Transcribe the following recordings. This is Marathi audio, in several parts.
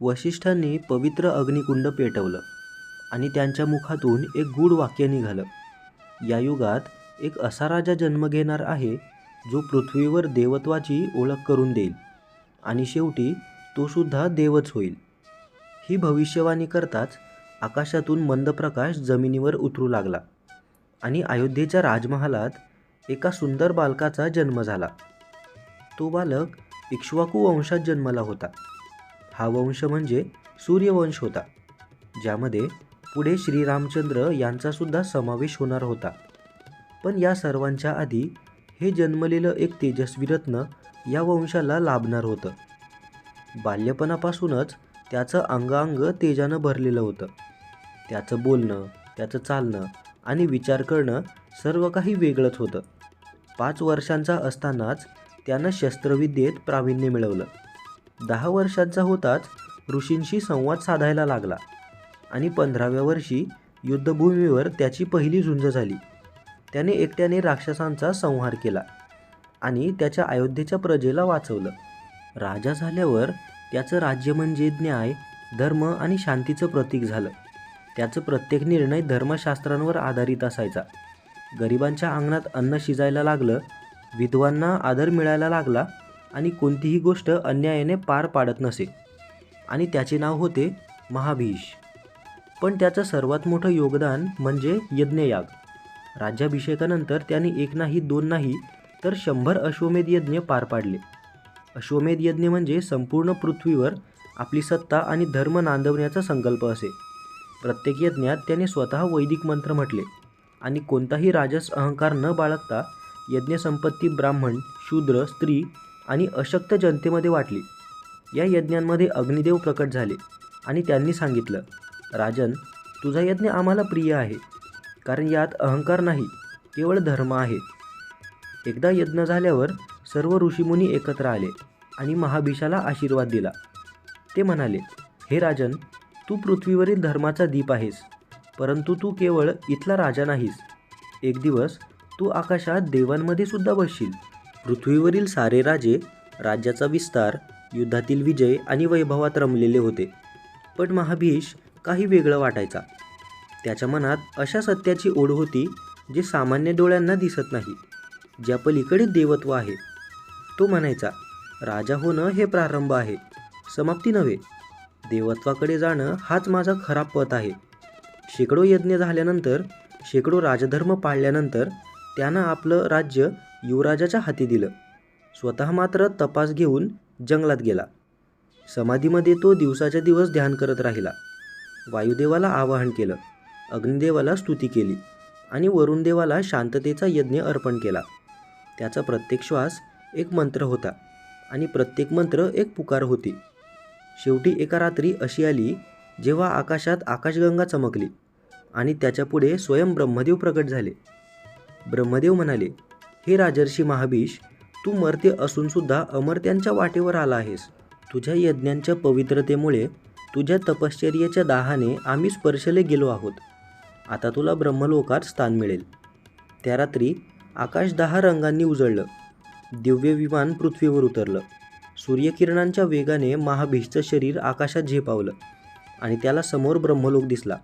वसिष्ठांनी पवित्र अग्निकुंड पेटवलं आणि त्यांच्या मुखातून एक गूढ वाक्य निघालं. या युगात एक असा राजा जन्म घेणार आहे जो पृथ्वीवर देवत्वाची ओळख करून देईल आणि शेवटी तो सुद्धा देवच होईल. ही भविष्यवाणी करताच आकाशातून मंद प्रकाश जमिनीवर उतरू लागला आणि अयोध्येच्या राजमहालात एका सुंदर बालकाचा जन्म झाला. तो बालक इक्ष्वाकू वंशात जन्मला होता. हा वंश म्हणजे सूर्यवंश होता ज्यामध्ये पुढे श्रीरामचंद्र यांचासुद्धा समावेश होणार होता. पण या सर्वांच्या आधी हे जन्मलेलं एक तेजस्वी रत्न या वंशाला लाभणार होतं. बाल्यपणापासूनच त्याचं अंगांग तेजानं भरलेलं होतं. त्याचं बोलणं त्याचं चालणं आणि विचार करणं सर्व काही वेगळंच होतं. पाच वर्षांचा असतानाच त्यानं शस्त्रविद्येत प्रावीण्य मिळवलं. दहा वर्षांचा होताच ऋषींशी संवाद साधायला लागला आणि पंधराव्या वर्षी युद्धभूमीवर त्याची पहिली झुंज झाली. त्याने एकट्याने राक्षसांचा संहार केला आणि त्याच्या अयोध्येच्या प्रजेला वाचवलं. राजा झाल्यावर त्याचं राज्य म्हणजे न्याय धर्म आणि शांतीचं प्रतीक झालं. त्याचं प्रत्येक निर्णय धर्मशास्त्रांवर आधारित असायचा. गरिबांच्या अंगणात अन्न शिजायला लागलं विधवांना आदर मिळायला लागला आणि कोणतीही गोष्ट अन्यायाने पार पाडत नसे. आणि त्याचे नाव होते महाभीष. पण त्याचं सर्वात मोठं योगदान म्हणजे यज्ञयाग. राज्याभिषेकानंतर त्याने एक नाही दोन नाही तर शंभर अश्वमेध यज्ञ पार पाडले. अश्वमेध यज्ञ म्हणजे संपूर्ण पृथ्वीवर आपली सत्ता आणि धर्म नांदवण्याचा संकल्प असे. प्रत्येक यज्ञात त्याने स्वतः वैदिक मंत्र म्हटले. आणि कोणताही राजस अहंकार न बाळगता यज्ञसंपत्ती ब्राह्मण शूद्र स्त्री आणि अशक्त जनतेमध्ये वाटली. या यज्ञांमध्ये अग्निदेव प्रकट झाले आणि त्यांनी सांगितलं राजन तुझा यज्ञ आम्हाला प्रिय आहे कारण यात अहंकार नाही केवळ धर्म आहे. एकदा यज्ञ झाल्यावर सर्व ऋषीमुनी एकत्र आले आणि महाभिषाला आशीर्वाद दिला. ते म्हणाले हे राजन तू पृथ्वीवरील धर्माचा दीप आहेस परंतु तू केवळ इथला राजा नाहीस. एक दिवस तू आकाशात देवांमध्ये सुद्धा बसशील. पृथ्वीवरील सारे राजे राज्याचा विस्तार युद्धातील विजय आणि वैभवात रमलेले होते. पण महाभीष काही वेगळं वाटायचा. त्याच्या मनात अशा सत्याची ओढ होती जे सामान्य डोळ्यांना दिसत नाही ज्या पलीकडे देवत्व आहे. तो म्हणायचा राजा होणं हे प्रारंभ आहे समाप्ती नव्हे. देवत्वाकडे जाणं हाच माझा खरा पथ आहे. शेकडो यज्ञ झाल्यानंतर शेकडो राजधर्म पाळल्यानंतर त्यानं आपलं राज्य युवराजाच्या हाती दिलं. स्वतः मात्र तपास घेऊन जंगलात गेला. समाधीमध्ये तो दिवसाच्या दिवस ध्यान करत राहिला. वायुदेवाला आवाहन केलं. अग्निदेवाला स्तुती केली आणि वरुणदेवाला शांततेचा यज्ञ अर्पण केला. त्याचा प्रत्येक श्वास एक मंत्र होता आणि प्रत्येक मंत्र एक पुकार होती. शेवटी एका रात्री अशी आली जेव्हा आकाशात आकाशगंगा चमकली आणि त्याच्यापुढे स्वयं ब्रह्मदेव प्रकट झाले. ब्रह्मदेव म्हणाले हे राजर्षी महाभीष तू मर्त्य असूनसुद्धा अमर्त्यांच्या वाटेवर आला आहेस. तुझ्या यज्ञांच्या पवित्रतेमुळे तुझ्या तपश्चर्याच्या दाहाने आम्ही स्पर्शले गेलो आहोत. आता तुला ब्रह्मलोकात स्थान मिळेल. त्या रात्री आकाश दहा रंगांनी उजळलं. दिव्य विमान पृथ्वीवर उतरलं. सूर्यकिरणांच्या वेगाने महाभीषचं शरीर आकाशात झेपावलं आणि त्याला समोर ब्रह्मलोक दिसला.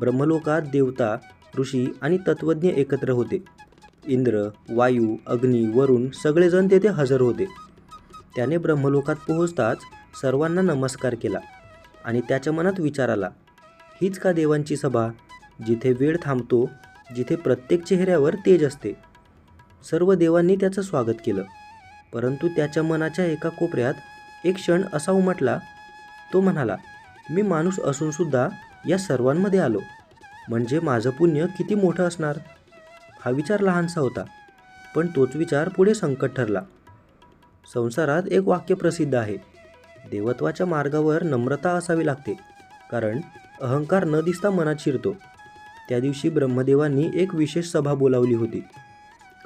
ब्रह्मलोकात देवता ऋषी आणि तत्त्वज्ञ एकत्र होते. इंद्र वायू अग्नी वरुण सगळेजण तेथे हजर होते. त्याने ब्रह्मलोकात पोहोचताच सर्वांना नमस्कार केला आणि त्याच्या मनात विचार आला हीच का देवांची सभा? जिथे वेळ थांबतो जिथे प्रत्येक चेहऱ्यावर तेज असते. सर्व देवांनी त्याचं स्वागत केलं परंतु त्याच्या मनाच्या एका कोपऱ्यात एक क्षण असा उमटला तो म्हणाला मी माणूस असूनसुद्धा या सर्वांमध्ये आलो. म्हणजे माझं पुण्य किती मोठं असणार? हा विचार लहानसा होता पण तोच विचार पुढे संकट ठरला. संसारात एक वाक्य प्रसिद्ध आहे देवत्वाच्या मार्गावर नम्रता असावी लागते कारण अहंकार न दिसता मनात शिरतो. त्या दिवशी ब्रह्मदेवांनी एक विशेष सभा बोलावली होती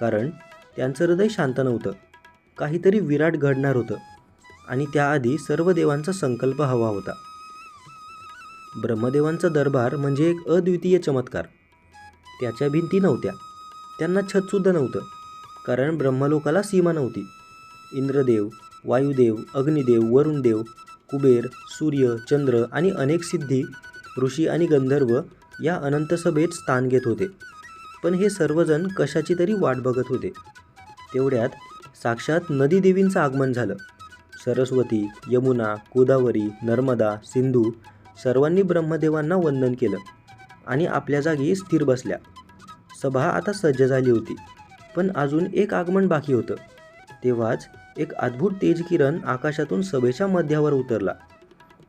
कारण त्यांचं हृदय शांत नव्हतं काहीतरी विराट घडणार होतं आणि त्याआधी सर्व देवांचा संकल्प हवा होता. ब्रह्मदेवांचा दरबार म्हणजे एक अद्वितीय चमत्कार. त्याच्या भिंती नव्हत्या त्यांना छतसुद्धा नव्हतं. कारण ब्रह्मलोकाला सीमा नव्हती. इंद्रदेव वायुदेव अग्निदेव वरुणदेव कुबेर सूर्य चंद्र आणि अनेक सिद्धी ऋषी आणि गंधर्व या अनंत सभेत स्थान घेत होते. पण हे सर्वजण कशाची तरी वाट बघत होते. तेवढ्यात साक्षात नदीदेवींचं आगमन झालं. सरस्वती यमुना गोदावरी नर्मदा सिंधू सर्वांनी ब्रह्मदेवांना वंदन केलं आणि आपल्या जागी स्थिर बसल्या. सभा आता सज्ज झाली होती. पण अजून एक आगमन बाकी होतं. तेव्हाच एक अद्भुत तेजकिरण आकाशातून सभेच्या मध्यावर उतरला.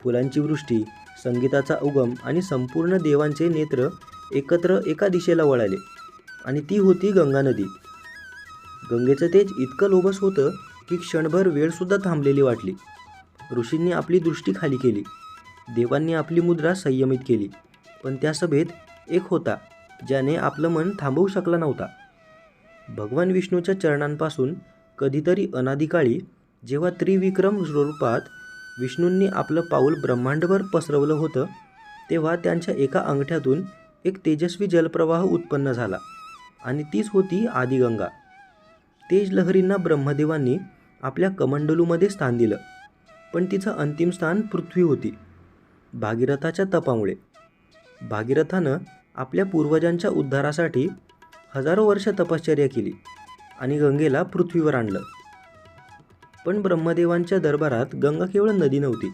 फुलांची वृष्टी संगीताचा उगम आणि संपूर्ण देवांचे नेत्र एकत्र एका दिशेला वळाले आणि ती होती गंगा नदी. गंगेचं तेज इतकं लोभस होतं की क्षणभर वेळसुद्धा थांबलेली वाटली. ऋषींनी आपली दृष्टी खाली केली. देवांनी आपली मुद्रा संयमित केली. पण त्या सभेत एक होता. ज्याने आपलं मन थांबवू शकला नव्हता. भगवान विष्णूच्या चरणांपासून कधीतरी अनादिकाळी जेव्हा त्रिविक्रम स्वरूपात विष्णूंनी आपलं पाऊल ब्रह्मांडभर पसरवलं होतं तेव्हा त्यांच्या एका अंगठ्यातून एक तेजस्वी जलप्रवाह उत्पन्न झाला आणि तीच होती आदिगंगा. तेज लहरींना ब्रह्मदेवांनी आपल्या कमंडलूमध्ये स्थान दिलं पण तिचं अंतिम स्थान पृथ्वी होती भागीरथाच्या तपामुळे. भागीरथानं आपल्या पूर्वजांच्या उद्धारासाठी हजारो वर्ष तपश्चर्या केली आणि गंगेला पृथ्वीवर आणलं. पण ब्रह्मदेवांच्या दरबारात गंगा केवळ नदी नव्हती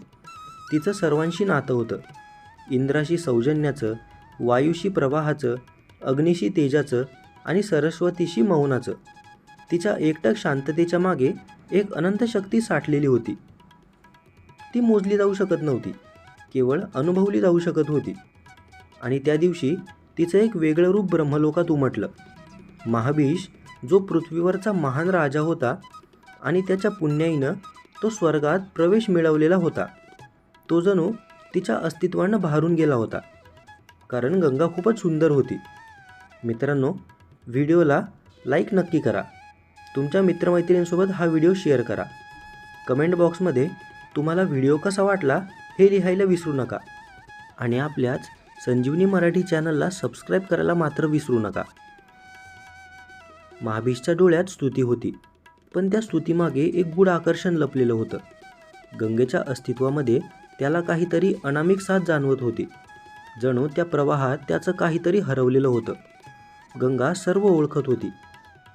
तिचं सर्वांशी नातं होतं. इंद्राशी सौजन्याचं वायूशी प्रवाहाचं अग्निशी तेजाचं आणि सरस्वतीशी मौनाचं तिच्या एकटक शांततेच्या मागे एक अनंत शक्ती साठलेली होती. ती मोजली जाऊ शकत नव्हती केवळ अनुभवली जाऊ शकत होती. आणि त्या दिवशी तिचं एक वेगळं रूप ब्रह्मलोकात उमटलं. महाबीष जो पृथ्वीवरचा महान राजा होता आणि त्याच्या पुण्याईनं तो स्वर्गात प्रवेश मिळवलेला होता. तो जणू तिच्या अस्तित्वानं भारून गेला होता. कारण गंगा खूपच सुंदर होती. मित्रांनो व्हिडिओला लाईक नक्की करा. तुमच्या मित्रमैत्रिणींसोबत हा व्हिडिओ शेअर करा. कमेंट बॉक्समध्ये तुम्हाला व्हिडिओ कसा वाटला हे लिहायला विसरू नका. आणि आपल्याच संजीवनी मराठी चॅनलला सबस्क्राईब करायला मात्र विसरू नका. महाबीजच्या डोळ्यात स्तुती होती पण त्या स्तुतीमागे एक गूढ आकर्षण लपलेलं होतं. गंगेच्या अस्तित्वामध्ये त्याला काहीतरी अनामिक साथ जाणवत होती. जणू त्या प्रवाहात त्याचं काहीतरी हरवलेलं होतं. गंगा सर्व ओळखत होती.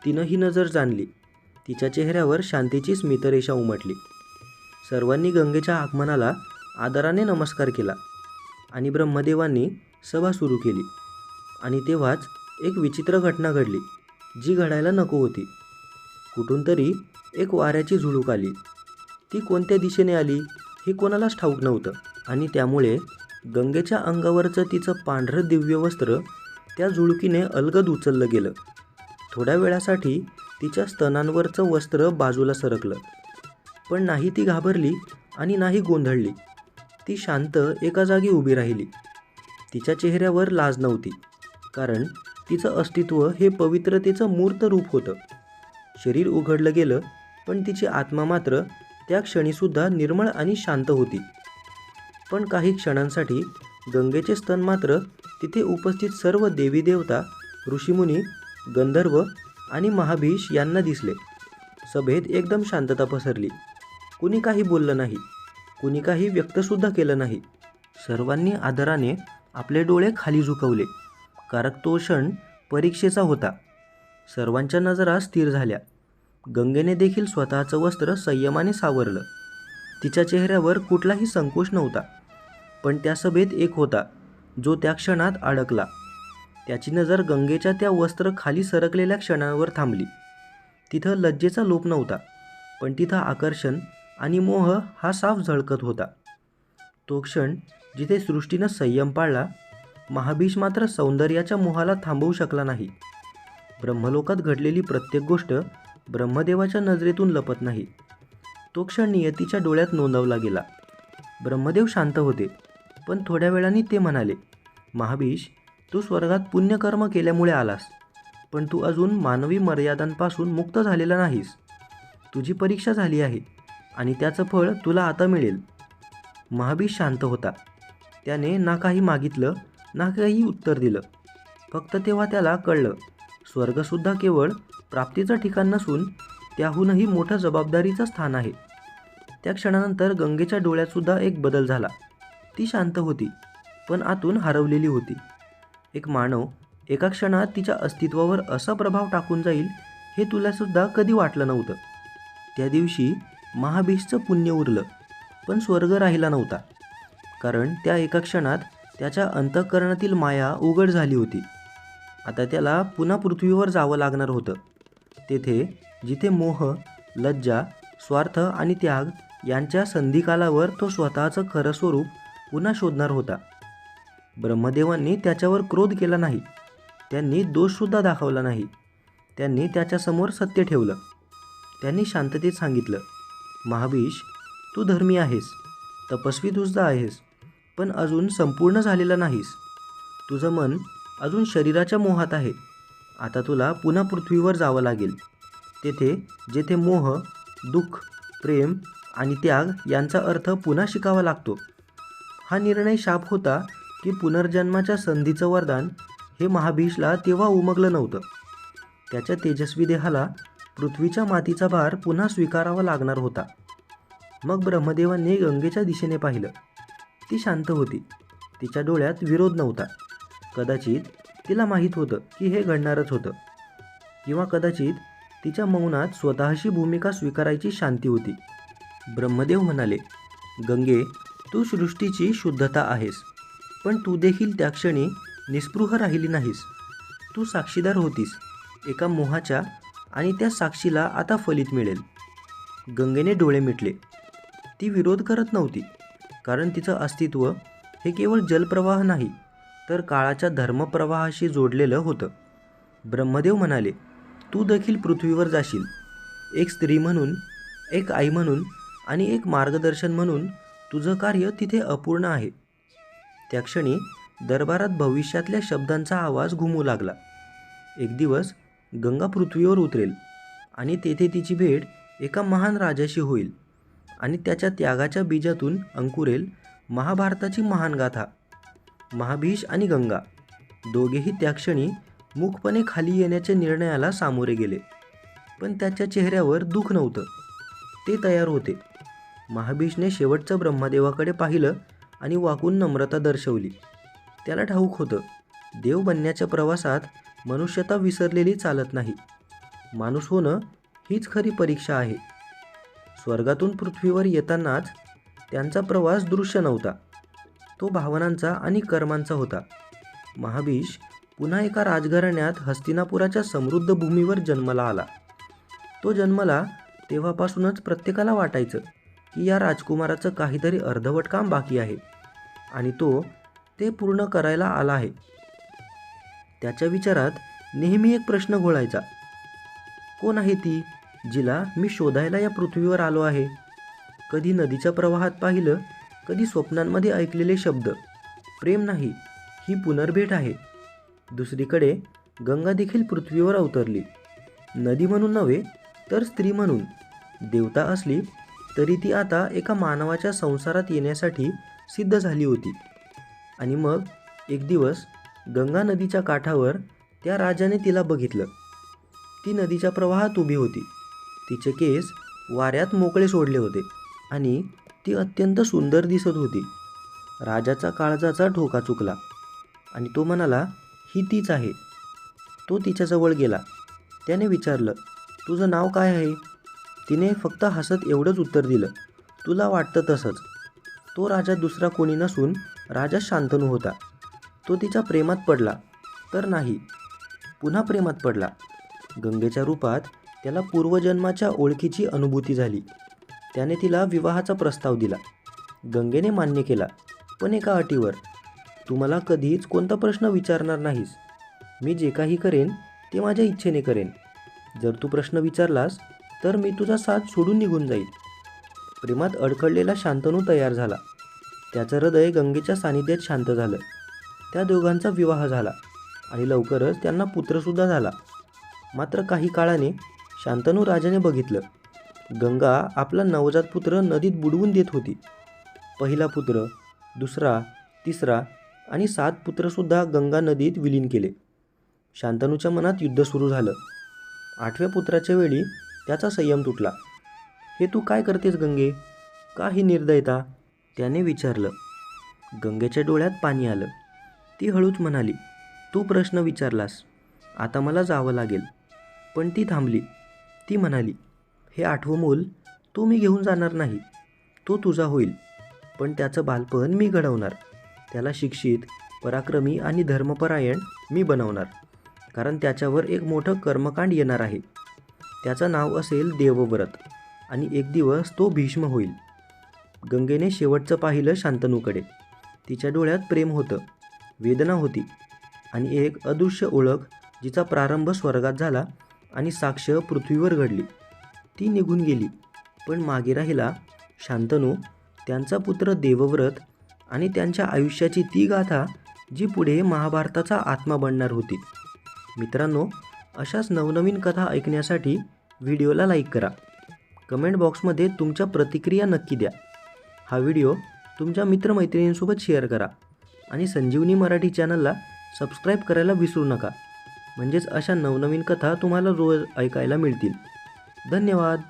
तिनं ही नजर जाणली. तिच्या चेहऱ्यावर शांतीची स्मितरेषा उमटली. सर्वांनी गंगेच्या आगमनाला आदराने नमस्कार केला. आणि ब्रह्मदेवांनी सभा सुरू केली. आणि तेव्हाच एक विचित्र घटना घडली जी घडायला नको होती. कुठून तरी एक वाऱ्याची झुळूक आली. ती कोणत्या दिशेने आली हे कोणालाच ठाऊक नव्हतं. आणि त्यामुळे गंगेच्या अंगावरचं तिचं पांढरं दिव्य वस्त्र त्या झुळकीने अलगद उचललं गेलं. थोड्या वेळासाठी तिच्या स्तनांवरचं वस्त्र बाजूला सरकलं. पण नाही ती घाबरली आणि नाही गोंधळली. ती शांत एका जागी उभी राहिली. तिच्या चेहऱ्यावर लाज नव्हती कारण तिचं अस्तित्व हे पवित्रतेचं मूर्त रूप होतं. शरीर उघडलं गेलं पण तिची आत्मा मात्र त्या क्षणीसुद्धा निर्मळ आणि शांत होती. पण काही क्षणांसाठी गंगेचे स्तन मात्र तिथे उपस्थित सर्व देवी देवता ऋषीमुनी गंधर्व आणि महाभीष यांना दिसले. सभेत एकदम शांतता पसरली. कुणी काही बोललं नाही. कुणी काही व्यक्तसुद्धा केलं नाही. सर्वांनी आदराने आपले डोळे खाली झुकवले कारण तो क्षण परीक्षेचा होता. सर्वांच्या नजरा स्थिर झाल्या. गंगेने देखील स्वतःचं वस्त्र संयमाने सावरलं. तिच्या चेहऱ्यावर कुठलाही संकोच नव्हता पण त्या सभेत एक होता जो त्या क्षणात अडकला. त्याची नजर गंगेच्या त्या वस्त्र खाली सरकलेल्या क्षणांवर थांबली. तिथं लज्जेचा लोप नव्हता पण तिथं आकर्षण आणि मोह हा साफ झळकत होता. तो क्षण जिथे सृष्टीनं संयम पाळला महाभीष मात्र सौंदर्याच्या मोहाला थांबवू शकला नाही. ब्रह्मलोकात घडलेली प्रत्येक गोष्ट ब्रह्मदेवाच्या नजरेतून लपत नाही. तो क्षण नियतीच्या डोळ्यात नोंदवला गेला. ब्रह्मदेव शांत होते पण थोड्या वेळाने ते म्हणाले महाभीष तू स्वर्गात पुण्यकर्म केल्यामुळे आलास पण तू अजून मानवी मर्यादांपासून मुक्त झालेला नाहीस. तुझी परीक्षा झाली आहे. आणि त्याचं फळ तुला आता मिळेल. महाबी शांत होता. त्याने ना काही मागितलं ना काही उत्तर दिलं. फक्त तेव्हा त्याला कळलं स्वर्गसुद्धा केवळ प्राप्तीचं ठिकाण नसून त्याहूनही मोठं जबाबदारीचं स्थान आहे. त्या क्षणानंतर गंगेच्या डोळ्यातसुद्धा एक बदल झाला. ती शांत होती पण आतून हरवलेली होती. एक मानव एका क्षणात तिच्या अस्तित्वावर असा प्रभाव टाकून जाईल हे तुलासुद्धा कधी वाटलं नव्हतं. त्या दिवशी महाबीजचं पुण्य उरलं पण स्वर्ग राहिला नव्हता. कारण त्या एका क्षणात त्याच्या अंतःकरणातील माया उघड झाली होती. आता त्याला पुन्हा पृथ्वीवर जावं लागणार होतं. तेथे जिथे मोह लज्जा स्वार्थ आणि त्याग यांच्या संधिकालावर तो स्वतःचं खरं स्वरूप पुन्हा शोधणार होता. ब्रह्मदेवांनी त्याच्यावर क्रोध केला नाही. त्यांनी दोषसुद्धा दाखवला नाही. त्यांनी त्याच्यासमोर सत्य ठेवलं. त्यांनी शांततेत सांगितलं. महाविष तू धर्मी आहेस तपस्वी तुझदा आहेस पण अजून संपूर्ण झालेला नाहीस. तुझं मन अजून शरीराच्या मोहात आहे. आता तुला पुन्हा पृथ्वीवर जावं लागेल. तेथे जेथे मोह दुःख प्रेम आणि त्याग यांचा अर्थ पुन्हा शिकावा लागतो. हा निर्णय शाप होता की पुनर्जन्माच्या संधीचं वरदान हे महाभीषला तेव्हा उमगलं नव्हतं. त्याच्या तेजस्वी देहाला पृथ्वीच्या मातीचा भार पुन्हा स्वीकारावा लागणार होता. मग ब्रह्मदेवांनी गंगेच्या दिशेने पाहिलं. ती शांत होती. तिच्या डोळ्यात विरोध नव्हता. कदाचित तिला माहीत होतं की हे घडणारच होतं. किंवा कदाचित तिच्या मौनात स्वतःशी भूमिका स्वीकारायची शांती होती. ब्रह्मदेव म्हणाले गंगे तू सृष्टीची शुद्धता आहेस. पण तू देखील त्या क्षणी निस्पृह राहिली नाहीस. तू साक्षीदार होतीस. एका मोहाच्या आणि त्या साक्षीला आता फलित मिळेल. गंगेने डोळे मिटले. ती विरोध करत नव्हती कारण तिचं अस्तित्व हे केवळ जलप्रवाह नाही तर काळाच्या धर्मप्रवाहाशी जोडलेलं होतं. ब्रह्मदेव म्हणाले तू देखील पृथ्वीवर जाशील. एक स्त्री म्हणून एक आई म्हणून आणि एक मार्गदर्शन म्हणून तुझं कार्य तिथे अपूर्ण आहे. त्या क्षणी दरबारात भविष्यातल्या शब्दांचा आवाज घुमू लागला. एक दिवस गंगा पृथ्वीवर उतरेल आणि तेथे तिची भेट एका महान राजाशी होईल आणि त्याच्या त्यागाच्या बीजातून अंकुरेल महाभारताची महान गाथा महाभीष आणि गंगा. दोघेही त्या क्षणी मुखपणे खाली येण्याच्या निर्णयाला सामोरे गेले. पण त्याच्या चेहऱ्यावर दुःख नव्हतं. ते तयार होते. महाभीषने शेवटचं ब्रह्मदेवाकडे पाहिलं आणि वाकून नम्रता दर्शवली. त्याला ठाऊक होतं देव बनण्याच्या प्रवासात मनुष्यता विसरलेली चालत नाही. माणूस होणं हीच खरी परीक्षा आहे. स्वर्गातून पृथ्वीवर येतानाच त्यांचा प्रवास दृश्य नव्हता. तो भावनांचा आणि कर्मांचा होता. महाबीश पुन्हा एका राजघराण्यात हस्तिनापुराच्या समृद्ध भूमीवर जन्माला आला. तो जन्मला तेव्हापासूनच प्रत्येकाला वाटायचं की या राजकुमाराचं काहीतरी अर्धवट काम बाकी आहे आणि तो ते पूर्ण करायला आला आहे. त्याच्या विचारात नेहमी एक प्रश्न घोळायचा. कोण आहे ती जिला मी शोधायला या पृथ्वीवर आलो आहे? कधी नदीच्या प्रवाहात पाहिलं कधी स्वप्नांमध्ये ऐकलेले शब्द. प्रेम नाही ही पुनर्भेट आहे. दुसरीकडे गंगा देखील पृथ्वीवर अवतरली. नदी म्हणून नव्हे तर स्त्री म्हणून. देवता असली तरी ती आता एका मानवाच्या संसारात येण्यासाठी सिद्ध झाली होती. आणि मग एक दिवस गंगा नदीच्या काठावर त्या राजाने तिला बघितलं. ती नदीच्या प्रवाहात उभी होती. तिचे केस वाऱ्यात मोकळे सोडले होते आणि ती अत्यंत सुंदर दिसत होती. राजाचा काळजाचा ठोका चुकला आणि तो म्हणाला ही तीच आहे. तो तिच्याजवळ गेला. त्याने विचारलं तुझं नाव काय आहे? तिने फक्त हसत एवढंच उत्तर दिलं तुला वाटतं तसंच. तो राजा दुसरा कोणी नसून राजा शांतनू होता. तो तिच्या प्रेमात पडला तर नाही. पुन्हा प्रेमात पडला. गंगेच्या रूपात त्याला पूर्वजन्माच्या ओळखीची अनुभूती झाली. त्याने तिला विवाहाचा प्रस्ताव दिला. गंगेने मान्य केला पण एका अटीवर. तू मला कधीच कोणता प्रश्न विचारणार नाहीस. मी जे काही करेन ते माझ्या इच्छेने करेन. जर तू प्रश्न विचारलास तर मी तुझा साथ सोडून निघून जाईल प्रेमात अडखळलेला शांतनू तयार झाला. त्याचं हृदय गंगेच्या सानिध्यात शांत झालं. त्या दोघांचा विवाह झाला आणि लवकरच त्यांना पुत्रसुद्धा झाला. मात्र काही काळाने शांतनू राजाने बघितलं गंगा आपला नवजात पुत्र नदीत बुडवून देत होती. पहिला पुत्र दुसरा तिसरा आणि सात पुत्रसुद्धा गंगा नदीत विलीन केले. शांतनूच्या मनात युद्ध सुरू झालं. आठव्या पुत्राच्या वेळी त्याचा संयम तुटला. हे तू काय करतेस गंगे? का ही निर्दयता? त्याने विचारलं. गंगेच्या डोळ्यात पाणी आलं. ती हळूच म्हणाली तू प्रश्न विचारलास. आता मला जावं लागेल. पण ती थांबली. ती म्हणाली हे आठवं मूल तो मी घेऊन जाणार नाही. तो तुझा होईल. पण त्याचं बालपण मी घडवणार. त्याला शिक्षित पराक्रमी आणि धर्मपरायण मी बनवणार. कारण त्याच्यावर एक मोठं कर्मकांड येणार आहे. त्याचं नाव असेल देवव्रत. आणि एक दिवस तो भीष्म होईल. गंगेने शेवटचं पाहिलं शांतनूकडे. तिच्या डोळ्यात प्रेम होतं. वेदना होती आणि एक अदृश्य ओळख जिचा प्रारंभ स्वर्गात झाला आणि साक्ष पृथ्वीवर घडली. ती निघून गेली पण मागे राहिला शांतनू त्यांचा पुत्र देवव्रत आणि त्यांच्या आयुष्याची ती गाथा जी पुढे महाभारताचा आत्मा बनणार होती. मित्रांनो अशाच नवनवीन कथा ऐकण्यासाठी व्हिडिओला लाईक करा. कमेंट बॉक्समध्ये तुमच्या प्रतिक्रिया नक्की द्या. हा व्हिडिओ तुमच्या मित्रमैत्रिणींसोबत शेअर करा. आणि संजीवनी मराठी चॅनलला सबस्क्राईब करायला विसरू नका. म्हणजेच अशा नवनवीन कथा तुम्हाला रोज ऐकायला मिळतील. धन्यवाद.